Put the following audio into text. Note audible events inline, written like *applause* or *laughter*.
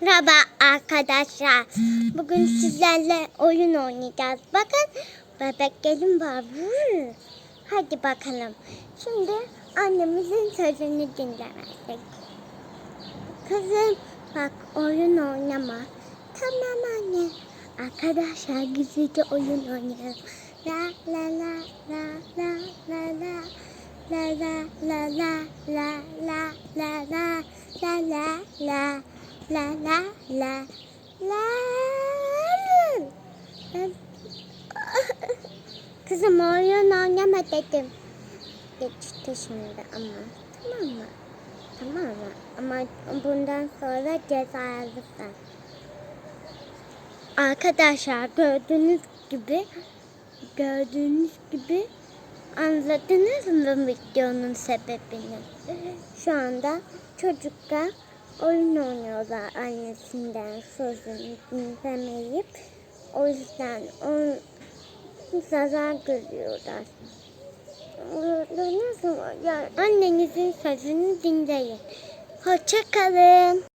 Merhaba arkadaşlar. Bugün sizlerle oyun oynayacağız. Bakın bebek gelin var. Hadi bakalım. Şimdi annemizin sözünü dinlemezdik. Kızım bak oyun oynama. Tamam anne. Arkadaşlar güzelce oyun oynayalım. La la la la la la la. La la la la la la la la la la la la la la *laughs* Kızım oyun oynama dedim. Geçti şimdi ama. Tamam mı? Tamam mı? Ama bundan sonra ceza alırsın. Arkadaşlar gördüğünüz gibi gördüğünüz gibi anladınız mı videonun sebebini? Şu anda çocuklar oyun oynuyorlar annesinden sözünü dinlemeyip o yüzden on zarar görüyorlar. Nasıl? Yani annenizin sözünü dinleyin. Hoşça kalın.